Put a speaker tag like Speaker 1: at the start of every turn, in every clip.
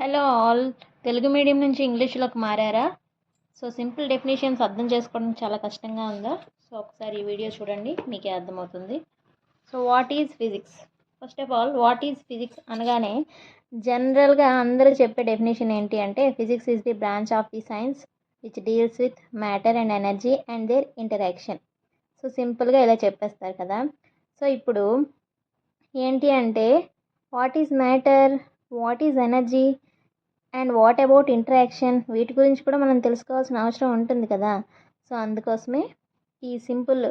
Speaker 1: Hello all Telugu medium నుంచి ఇంగ్లీష్లోకి మారారా? సో సింపుల్ డెఫినేషన్స్ అర్థం చేసుకోవడం చాలా కష్టంగా ఉందా? సో ఒకసారి ఈ వీడియో చూడండి మీకే అర్థమవుతుంది. So what is physics first of all what is physics అనగానే జనరల్గా అందరూ చెప్పే డెఫినేషన్ ఏంటి అంటే physics is the branch of the science which deals with matter and energy and their interaction so సింపుల్గా ఇలా చెప్పేస్తారు కదా. సో ఇప్పుడు ఏంటి అంటే what is matter what is energy and what about interaction వీటి గురించి కూడా మనం తెలుసుకోవాల్సిన అవసరం ఉంటుంది కదా. సో అందుకోసమే ఈ సింపుల్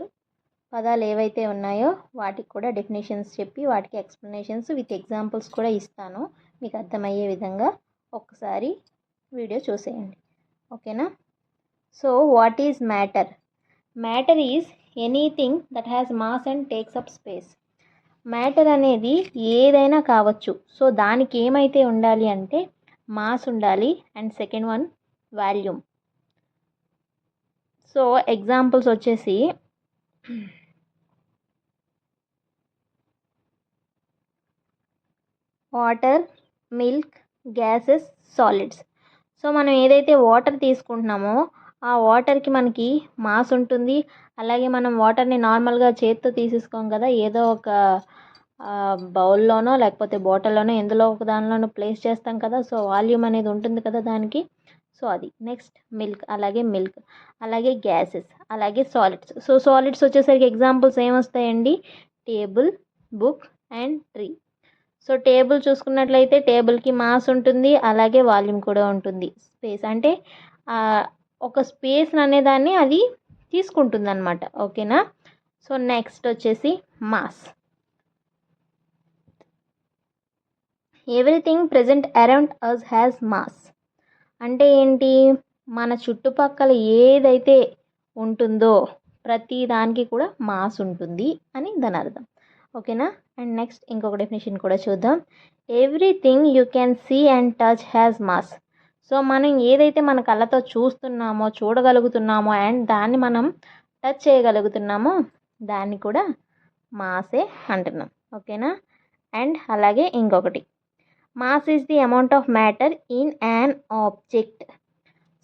Speaker 1: పదాలు ఏవైతే ఉన్నాయో వాటికి కూడా డెఫినేషన్స్ చెప్పి వాటికి ఎక్స్ప్లెనేషన్స్ విత్ ఎగ్జాంపుల్స్ కూడా ఇస్తాను. మీకు అర్థమయ్యే విధంగా ఒక్కసారి వీడియో చూసేయండి. ఓకేనా so what is matter matter is anything that has mass and takes up space matter అనేది ఏదైనా కావచ్చు. సో దానికి ఏమైతే ఉండాలి అంటే మాస్ ఉండాలి and second one volume so examples వచ్చేసి water milk gases solids so మనం ఏదైతే వాటర్ తీసుకుంటున్నామో ఆ వాటర్కి మనకి మాస్ ఉంటుంది. అలాగే మనం వాటర్ని నార్మల్గా చేత్తో తీసేసుకోం కదా ఏదో ఒక బౌల్లోనో లేకపోతే బాటిల్లోనో ఎందులో ఒక దానిలోనో ప్లేస్ చేస్తాం కదా సో వాల్యూమ్ అనేది ఉంటుంది కదా దానికి. సో అది. నెక్స్ట్ మిల్క్ అలాగే మిల్క్ అలాగే గ్యాసెస్ అలాగే సాలిడ్స్. సో సాలిడ్స్ వచ్చేసరికి examples ఏమొస్తాయండి table book and tree. So table చూసుకున్నట్లయితే టేబుల్కి మాస్ ఉంటుంది అలాగే వాల్యూమ్ కూడా ఉంటుంది. స్పేస్ అంటే ఒక స్పేస్ అనేదాన్ని అది తీసుకుంటుంది అనమాట ఓకేనా? సో నెక్స్ట్ వచ్చేసి mass. Everything present around us has mass అంటే ఏంటి? మన చుట్టుపక్కల ఏదైతే ఉంటుందో ప్రతి దానికి కూడా మాస్ ఉంటుంది అని దాని అర్థం. ఓకేనా? అండ్ నెక్స్ట్ ఇంకొక డెఫినేషన్ కూడా చూద్దాం. Everything you can see and touch has mass so మనం ఏదైతే మన కళ్ళతో చూస్తున్నామో చూడగలుగుతున్నామో అండ్ దాన్ని మనం టచ్ చేయగలుగుతున్నామో దాన్ని కూడా మాసే అంటున్నాం. ఓకేనా? అండ్ అలాగే ఇంకొకటి. Mass is the amount of matter in an object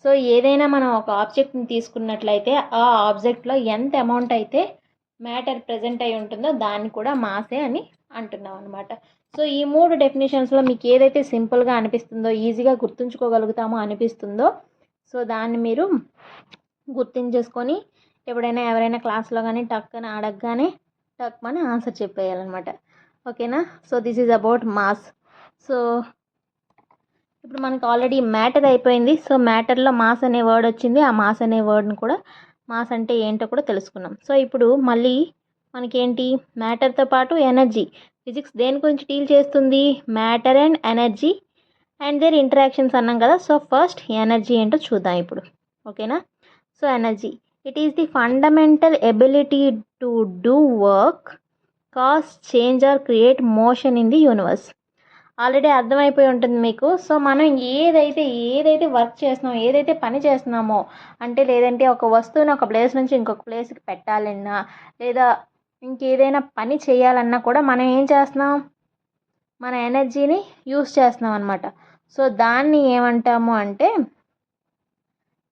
Speaker 1: so ఏదైనా మనం ఒక ఆబ్జెక్ట్ని తీసుకున్నట్లయితే ఆ ఆబ్జెక్ట్లో ఎంత అమౌంట్ అయితే మ్యాటర్ ప్రజెంట్ అయి ఉంటుందో దాన్ని కూడా మాసే అని అంటున్నాం అనమాట సో ఈ మూడు డెఫినేషన్స్లో మీకు ఏదైతే సింపుల్గా అనిపిస్తుందో ఈజీగా గుర్తుంచుకోగలుగుతామో అనిపిస్తుందో సో దాన్ని మీరు గుర్తించేసుకొని ఎప్పుడైనా ఎవరైనా క్లాస్లో కానీ టక్ అని అడగగానే టక్ అని ఆన్సర్ చెప్పేయాలన్నమాట ఓకేనా so this is about mass so ఇప్పుడు మనకు ఆల్రెడీ మ్యాటర్ అయిపోయింది. సో మ్యాటర్లో మాస్ అనే వర్డ్ వచ్చింది. ఆ మాస్ అనే వర్డ్ని కూడా మాస్ అంటే ఏంటో కూడా తెలుసుకున్నాం. సో ఇప్పుడు మళ్ళీ మనకేంటి? మ్యాటర్తో పాటు ఎనర్జీ ఫిజిక్స్ దేని గురించి డీల్ చేస్తుంది? Matter and energy and their interactions అన్నాం కదా. సో ఫస్ట్ ఎనర్జీ ఏంటో చూద్దాం ఇప్పుడు. ఓకేనా so energy it is the fundamental ability to do work cause change or create motion in the universe already అర్థమైపోయి ఉంటుంది మీకు. సో మనం ఏదైతే ఏదైతే వర్క్ చేస్తున్నామో ఏదైతే పని చేస్తున్నామో అంటే లేదంటే ఒక వస్తువుని ఒక ప్లేస్ నుంచి ఇంకొక ప్లేస్కి పెట్టాలన్నా లేదా ఇంకేదైనా పని చేయాలన్నా కూడా మనం ఏం చేస్తున్నాం? మన ఎనర్జీని యూస్ చేస్తున్నాం అనమాట సో దాన్ని ఏమంటాము అంటే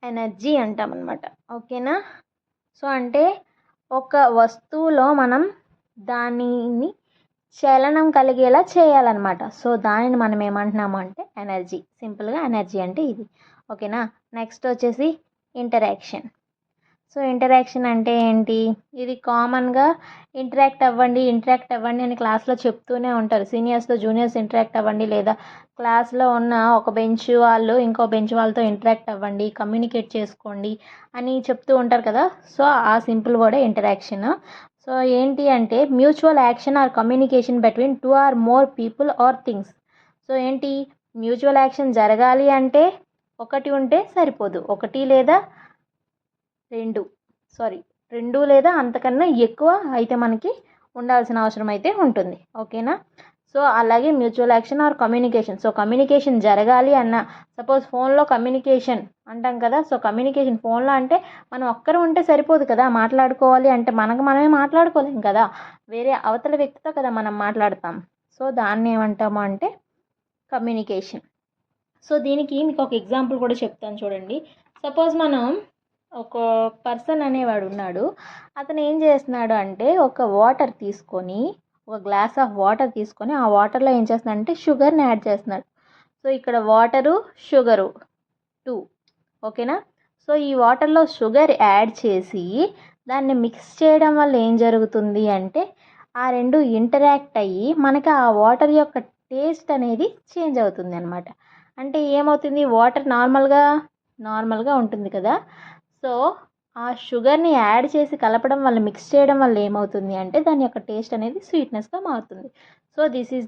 Speaker 1: ఎనర్జీ అంటాం అనమాట ఓకేనా? సో అంటే ఒక వస్తువులో మనం దానిని చలనం కలిగేలా చేయాలన్నమాట. సో దానిని మనం ఏమంటున్నాము అంటే ఎనర్జీ. సింపుల్గా ఎనర్జీ అంటే ఇది. ఓకేనా? నెక్స్ట్ వచ్చేసి ఇంటరాక్షన్. సో ఇంటరాక్షన్ అంటే ఏంటి? ఇది కామన్గా ఇంటరాక్ట్ అవ్వండి ఇంటరాక్ట్ అవ్వండి అని క్లాస్లో చెప్తూనే ఉంటారు. సీనియర్స్తో జూనియర్స్ ఇంటరాక్ట్ అవ్వండి లేదా క్లాస్లో ఉన్న ఒక బెంచ్ వాళ్ళు ఇంకో బెంచ్ వాళ్ళతో ఇంటరాక్ట్ అవ్వండి కమ్యూనికేట్ చేసుకోండి అని చెప్తూ ఉంటారు కదా? సో ఆ సింపుల్ వర్డే ఇంటరాక్షన్. సో ఏంటి అంటే mutual action or communication between two or more people or things so ఏంటి? మ్యూచువల్ యాక్షన్ జరగాలి అంటే ఒకటి ఉంటే సరిపోదు. ఒకటి లేదా రెండు. సారీ రెండు లేదా అంతకన్నా ఎక్కువ అయితే మనకి ఉండాల్సిన అవసరం అయితే ఉంటుంది. ఓకేనా? సో అలాగే mutual action or communication. So communication జరగాలి అన్న సపోజ్ ఫోన్లో కమ్యూనికేషన్ అంటాం కదా సో కమ్యూనికేషన్ ఫోన్లో అంటే మనం ఒక్కరు ఉంటే సరిపోదు కదా మాట్లాడుకోవాలి అంటే మనకు మనమే మాట్లాడుకోలేం కదా వేరే అవతల వ్యక్తితో కదా మనం మాట్లాడతాం. సో దాన్ని ఏమంటాము అంటే కమ్యూనికేషన్. సో దీనికి మీకు ఒక ఎగ్జాంపుల్ కూడా చెప్తాను చూడండి. సపోజ్ మనం ఒక పర్సన్ అనేవాడు ఉన్నాడు అతను ఏం చేస్తున్నాడు అంటే ఒక వాటర్ తీసుకొని ఒక గ్లాస్ ఆఫ్ వాటర్ తీసుకొని ఆ వాటర్లో ఏం చేస్తున్నాడంటే షుగర్ని యాడ్ చేస్తున్నాడు. సో ఇక్కడ వాటరు షుగరు టూ ఓకేనా సో ఈ వాటర్లో షుగర్ యాడ్ చేసి దాన్ని మిక్స్ చేయడం వల్ల ఏం జరుగుతుంది అంటే ఆ రెండు ఇంటరాక్ట్ అయ్యి మనకి ఆ వాటర్ యొక్క టేస్ట్ అనేది చేంజ్ అవుతుంది అనమాట అంటే ఏమవుతుంది? వాటర్ నార్మల్గా నార్మల్గా ఉంటుంది కదా? సో ఆ షుగర్ని యాడ్ చేసి కలపడం వల్ల మిక్స్ చేయడం వల్ల ఏమవుతుంది అంటే దాని యొక్క టేస్ట్ అనేది స్వీట్నెస్గా మారుతుంది. So this is